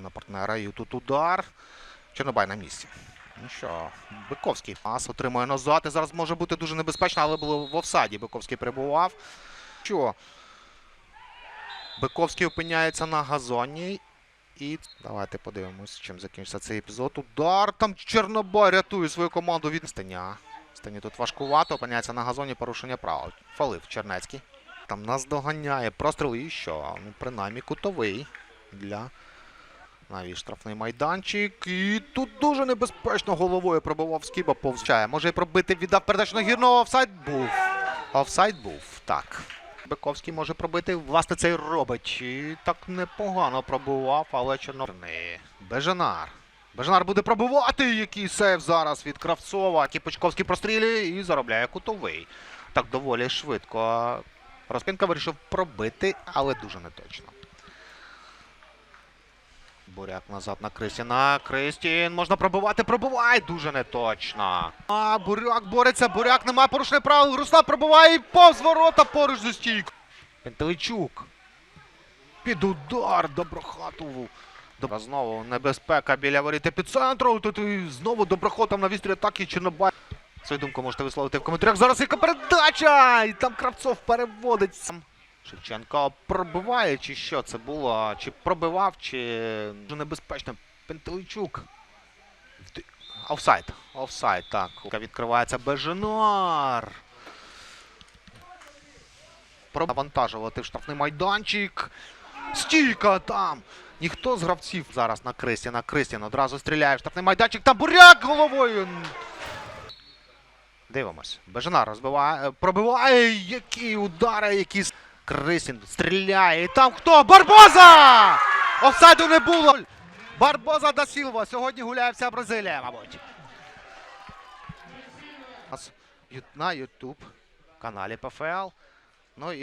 на партнера. І тут удар. Чорнобай на місці. Ну що, Биковський пас отримує назад. І зараз може бути дуже небезпечно, але було в офсайді. Биковський перебував. Що? Биковський опиняється на газоні. І давайте подивимось, чим закінчиться цей епізод. Удар. Там Чорнобай рятує свою команду від Стеня. Стені тут важкувато, опиняється на газоні порушення правил. Фалив Чернецький. Там нас доганяє. Простріл і що? Ну, принаймні кутовий для навіть штрафний майданчик. І тут дуже небезпечно головою пробивав Скіба повзчає. Може і пробити віддав передачу на гірного. Офсайд був. Офсайд був. Так. Биковський може пробити, власне, це й робить. І так непогано пробував, але чорнорний. Бежанар. Бежанар буде пробувати. Який сейв зараз від Кравцова. Кіпочковський прострілює і заробляє кутовий. Так доволі швидко. Розпінка вирішив пробити, але дуже неточно. Буряк назад на Кристіна. Кристін можна пробивати, пробиває дуже неточно. А, Буряк бореться, Буряк немає порушення правил. Руслан пробиває і повз ворота поруч зі стійкою. Пентелейчук. Під удар Доброхатову. Добра знову небезпека біля воріт епіцентру. Тут і знову Доброхотом на вістрі атаки Чорнобай. Свою думку можете висловити в коментарях. Зараз яка передача! І там Кравцов переводить. Шевченко пробиває, чи що це було? Чи пробивав, чи дуже небезпечно. Пентелейчук. Вди- Офсайд. Офсайд, так. Відкривається Беженар. Провантажувати в штрафний майданчик. Стійка там. Ніхто з гравців зараз на Кристіна. Кристін одразу стріляє в штрафний майданчик. Там буряк головою. Дивимось. Бежанар розбиває, пробиває. Які удари, які Кристін стріляє. І там хто? Барбоза! Офсайду не було. Барбоза да Сілва. Сьогодні гуляє вся Бразилія, мабуть. На YouTube каналі ПФЛ. Ну і